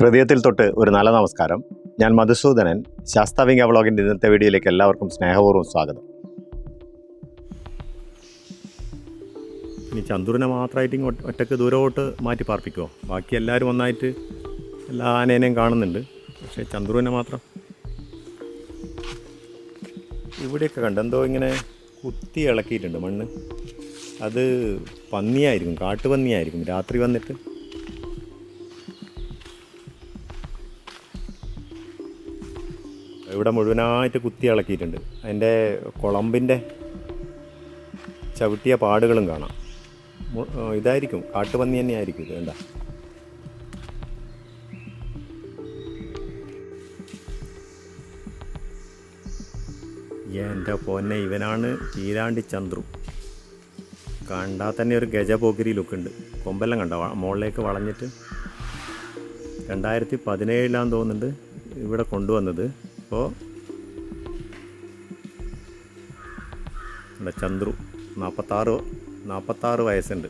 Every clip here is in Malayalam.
ഹൃദയത്തിൽ തൊട്ട് ഒരു നല്ല നമസ്കാരം. ഞാൻ മധുസൂദനൻ ശാസ്താവിംഗ വ്ളോഗിന്റെ ഇന്നത്തെ വീഡിയോയിലേക്ക് എല്ലാവർക്കും സ്നേഹപൂർവം സ്വാഗതം. ഇനി ചന്ദ്രനെ മാത്രമായിട്ട് ഇങ്ങോട്ട് ദൂരോട്ട് മാറ്റി പാർപ്പിക്കുമോ ബാക്കി എല്ലാവരും ഒന്നായിട്ട് എല്ലാ ആനേനെയും കാണുന്നുണ്ട്. പക്ഷേ ചന്ദ്രുവിനെ മാത്രം. ഇവിടെയൊക്കെ കണ്ട് എന്തോ ഇങ്ങനെ കുത്തി ഇളക്കിയിട്ടുണ്ട് മണ്ണ്. അത് പന്നിയായിരിക്കും കാട്ടുപന്നിയായിരിക്കും. രാത്രി വന്നിട്ട് ഇവിടെ മുഴുവനായിട്ട് കുത്തി ഇളക്കിയിട്ടുണ്ട്. അതിന്റെ കുളമ്പിന്റെ ചവിട്ടിയ പാടുകളും കാണാം. ഇതായിരിക്കും. കാട്ടുപന്നി തന്നെ ആയിരിക്കും ഇത് വേണ്ട എന്റെ പൊന്നെ ഇവനാണ് ചീരാണ്ടി ചന്ദ്രു. കണ്ടാൽ തന്നെ ഒരു ഗജപോക്കിരി ലുക്കുണ്ട് കൊമ്പെല്ലാം കണ്ട? മുകളിലേക്ക് വളഞ്ഞിട്ട്. രണ്ടായിരത്തി പതിനേഴിലാന്ന് തോന്നുന്നുണ്ട് ഇവിടെ കൊണ്ടുവന്നത്. അപ്പോൾ നമ്മുടെ ചന്ദ്രു നാൽപ്പത്താറ് നാൽപ്പത്താറ് വയസ്സുണ്ട്.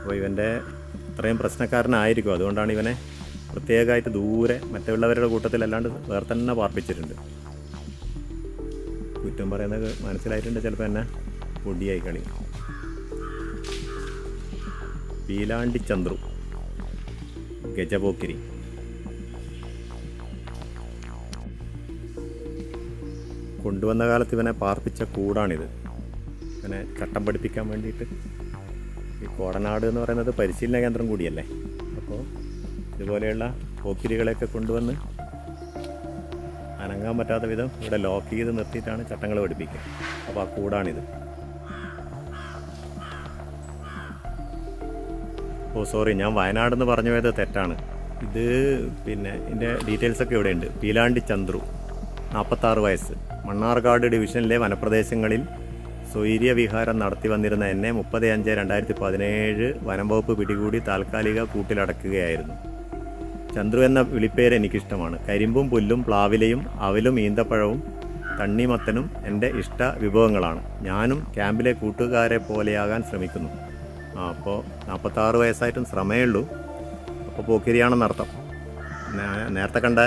അപ്പോൾ ഇവന്റെ ഇത്രയും പ്രശ്നക്കാരനായിരിക്കും. അതുകൊണ്ടാണ് ഇവനെ പ്രത്യേകമായിട്ട് ദൂരെ മറ്റുള്ളവരുടെ കൂട്ടത്തിലല്ലാണ്ട് വേറെ തന്നെ പാർപ്പിച്ചിട്ടുണ്ട്. കുറ്റം പറയുന്നത് മനസ്സിലായിട്ടുണ്ട് ചിലപ്പോൾ എന്നെ പൊടിയായി കളി പീലാണ്ടി ചന്ദ്രു ഗജപോക്കിരി. കൊണ്ടുവന്ന കാലത്ത് ഇവനെ പാർപ്പിച്ച കൂടാണിത്. ഇവനെ ചട്ടം പഠിപ്പിക്കാൻ വേണ്ടിയിട്ട് ഈ കോടനാട് എന്ന് പറയുന്നത് പരിശീലന കേന്ദ്രം കൂടിയല്ലേ? അപ്പോൾ ഇതുപോലെയുള്ള പോക്കിരികളെയൊക്കെ കൊണ്ടുവന്ന് അനങ്ങാൻ പറ്റാത്ത വിധം ഇവിടെ ലോക്ക് ചെയ്ത് നിർത്തിയിട്ടാണ് ചട്ടങ്ങൾ പഠിപ്പിക്കുക. അപ്പോൾ ആ കൂടാണിത്. ഓ സോറി ഞാൻ വയനാട് എന്ന് പറഞ്ഞു പോയത് തെറ്റാണ്. ഇത് പിന്നെ ഇതിന്റെ ഡീറ്റെയിൽസൊക്കെ ഇവിടെയുണ്ട്. പീലാണ്ടി ചന്ദ്രു. നാൽപ്പത്താറ് വയസ്സ്. മണ്ണാർക്കാട് ഡിവിഷനിലെ വനപ്രദേശങ്ങളിൽ സ്വൈര്യവിഹാരം നടത്തി വന്നിരുന്ന എന്നെ മുപ്പത് അഞ്ച് രണ്ടായിരത്തി പതിനേഴ് വനം വകുപ്പ് പിടികൂടി താൽക്കാലിക കൂട്ടിലടക്കുകയായിരുന്നു. ചന്ദ്രു എന്ന വിളിപ്പേര് എനിക്കിഷ്ടമാണ്. കരിമ്പും പുല്ലും പ്ലാവിലയും അവലും ഈന്തപ്പഴവും തണ്ണിമത്തനും എന്റെ ഇഷ്ട വിഭവങ്ങളാണ്. ഞാനും ക്യാമ്പിലെ കൂട്ടുകാരെ പോലെയാകാൻ ശ്രമിക്കുന്നു. അപ്പോൾ നാൽപ്പത്താറ് വയസ്സായിട്ടും ശ്രമേ ഉള്ളൂ അപ്പോൾ പോക്കിരിയാണെന്നർത്ഥം നേരത്തെ കണ്ട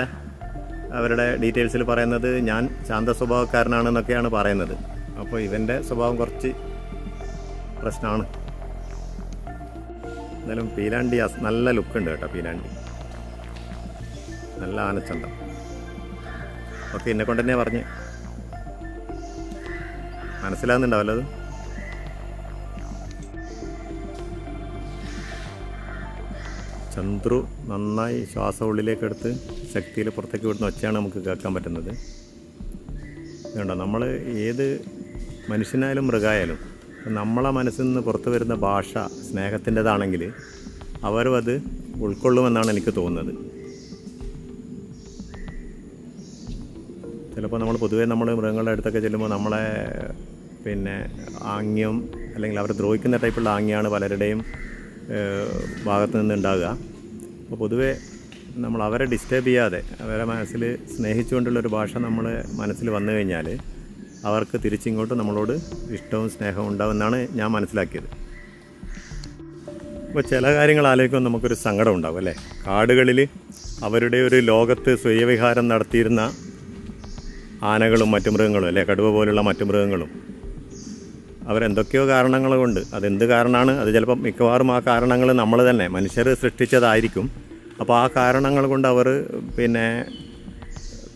അവരുടെ ഡീറ്റെയിൽസിൽ പറയുന്നത് ഞാൻ ശാന്ത സ്വഭാവക്കാരനാണെന്നൊക്കെയാണ് പറയുന്നത്. അപ്പോൾ ഇവന്റെ സ്വഭാവം കുറച്ച് പ്രശ്നമാണ്. എന്തായാലും പീലാണ്ടി നല്ല ലുക്കുണ്ട് കേട്ടോ പീലാണ്ടി. നല്ല ആനച്ചന്തം. ഓക്കെ എന്നെ കൊണ്ട് തന്നെ പറഞ്ഞ്. മനസ്സിലാകുന്നുണ്ടാവല്ലോ അത്? ചന്ദ്രു നന്നായി ശ്വാസം ഉള്ളിലേക്ക് എടുത്ത് ശക്തിയിൽ പുറത്തേക്ക് വിടുന്ന ഒച്ചയാണ് നമുക്ക് കേൾക്കാൻ പറ്റുന്നത്. വേണ്ട നമ്മൾ ഏത് മനുഷ്യനായാലും മൃഗമായാലും നമ്മളെ മനസ്സിൽ നിന്ന് പുറത്തു വരുന്ന ഭാഷ സ്നേഹത്തിന്റെതാണെങ്കിൽ അവരും അത് ഉൾക്കൊള്ളുമെന്നാണ് എനിക്ക് തോന്നുന്നത്. ചിലപ്പോൾ നമ്മൾ പൊതുവേ നമ്മൾ മൃഗങ്ങളുടെ അടുത്തൊക്കെ ചെല്ലുമ്പോൾ നമ്മളെ പിന്നെ ആംഗ്യം അല്ലെങ്കിൽ അവർ ദ്രോഹിക്കുന്ന ടൈപ്പുള്ള ആംഗ്യമാണ് പലരുടെയും ഭാഗത്ത് നിന്നുണ്ടാകുക. അപ്പോൾ പൊതുവേ നമ്മൾ അവരെ ഡിസ്റ്റേബ് ചെയ്യാതെ അവരെ മനസ്സിൽ സ്നേഹിച്ചുകൊണ്ടുള്ളൊരു ഭാഷ നമ്മൾ മനസ്സിൽ വന്നു കഴിഞ്ഞാൽ അവർക്ക് തിരിച്ചിങ്ങോട്ട് നമ്മളോട് ഇഷ്ടവും സ്നേഹവും ഉണ്ടാവുമെന്നാണ് ഞാൻ മനസ്സിലാക്കിയത്. അപ്പോൾ ചില കാര്യങ്ങൾ ആലോചിക്കുമ്പോൾ നമുക്കൊരു സങ്കടം ഉണ്ടാവും അല്ലേ? കാടുകളിൽ അവരുടെ ഒരു ലോകത്ത് സ്വയവിഹാരം നടത്തിയിരുന്ന ആനകളും മറ്റു മൃഗങ്ങളും അല്ലേ? കടുവ പോലുള്ള മറ്റു മൃഗങ്ങളും അവരെന്തൊക്കെയോ കാരണങ്ങൾ കൊണ്ട്. അതെന്ത് കാരണമാണ്? അത് ചിലപ്പം മിക്കവാറും ആ കാരണങ്ങൾ നമ്മൾ തന്നെ മനുഷ്യർ സൃഷ്ടിച്ചതായിരിക്കും. അപ്പോൾ ആ കാരണങ്ങൾ കൊണ്ട് അവർ പിന്നെ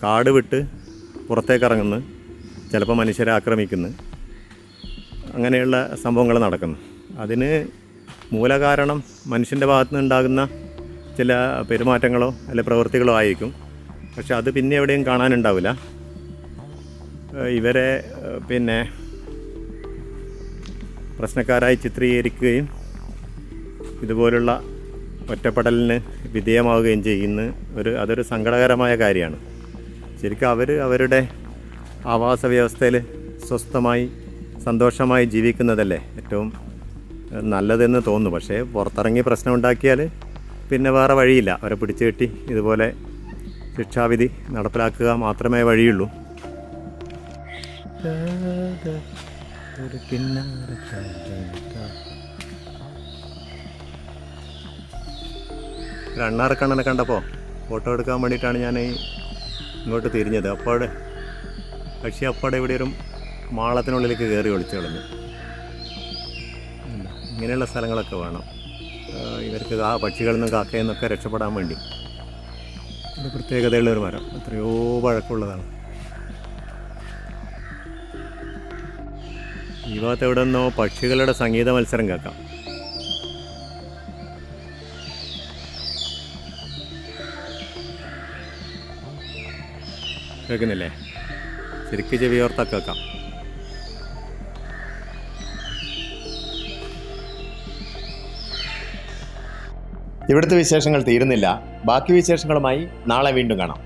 കാട് വിട്ട് പുറത്തേക്ക് ഇറങ്ങുന്നു ചിലപ്പോൾ മനുഷ്യരെ ആക്രമിക്കുന്നു. അങ്ങനെയുള്ള സംഭവങ്ങൾ നടക്കുന്നു. അതിന് മൂലകാരണം മനുഷ്യന്റെ ഭാഗത്തു നിന്നുണ്ടാകുന്ന ചില പെരുമാറ്റങ്ങളോ അല്ലെ പ്രവൃത്തികളോ ആയിരിക്കും. പക്ഷെ അത് പിന്നെ എവിടെയും കാണാനുണ്ടാവില്ല. ഇവരെ പിന്നെ പ്രശ്നക്കാരായി ചിത്രീകരിക്കുകയും ഇതുപോലുള്ള ഒറ്റപ്പെടലിന് വിധേയമാവുകയും ചെയ്യുന്ന ഒരു അതൊരു സങ്കടകരമായ കാര്യമാണ്. ശരിക്കും അവർ അവരുടെ ആവാസ വ്യവസ്ഥയിൽ സ്വസ്ഥമായി സന്തോഷമായി ജീവിക്കുന്നതല്ലേ ഏറ്റവും നല്ലതെന്ന് തോന്നുന്നു. പക്ഷേ പുറത്തിറങ്ങി പ്രശ്നം ഉണ്ടാക്കിയാൽ പിന്നെ വേറെ വഴിയില്ല. അവരെ പിടിച്ചു കെട്ടി ഇതുപോലെ ശിക്ഷാവിധി നടപ്പിലാക്കുക മാത്രമേ വഴിയുള്ളൂ. ഒരു ഒരു അണ്ണാറക്കണ്ണനെ ഫോട്ടോ എടുക്കാൻ വേണ്ടിയിട്ടാണ് ഞാൻ ഇങ്ങോട്ട് തിരിഞ്ഞത്. അപ്പോൾ പക്ഷേ അപ്പാടെ ഇവിടെ ഒരു മാളത്തിനുള്ളിലേക്ക് കയറി ഒളിച്ചു കളഞ്ഞു ഇങ്ങനെയുള്ള സ്ഥലങ്ങളൊക്കെ വേണം. ഇവർക്ക് ആ പക്ഷികളിൽ നിന്നും കാക്കയിൽ നിന്നൊക്കെ രക്ഷപ്പെടാൻ വേണ്ടി. ഒരു പ്രത്യേകതയുള്ള ഒരു മരം. എത്രയോ പഴക്കമുള്ളതാണ്. ഈ ഭാഗത്ത് എവിടെ നിന്നോ പക്ഷികളുടെ സംഗീത മത്സരം കേൾക്കാം. കേൾക്കുന്നില്ലേ? ശരിക്ക് ചെവിയോർത്ത കേൾക്കാം. ഇവിടുത്തെ വിശേഷങ്ങൾ തീരുന്നില്ല. ബാക്കി വിശേഷങ്ങളുമായി നാളെ വീണ്ടും കാണാം.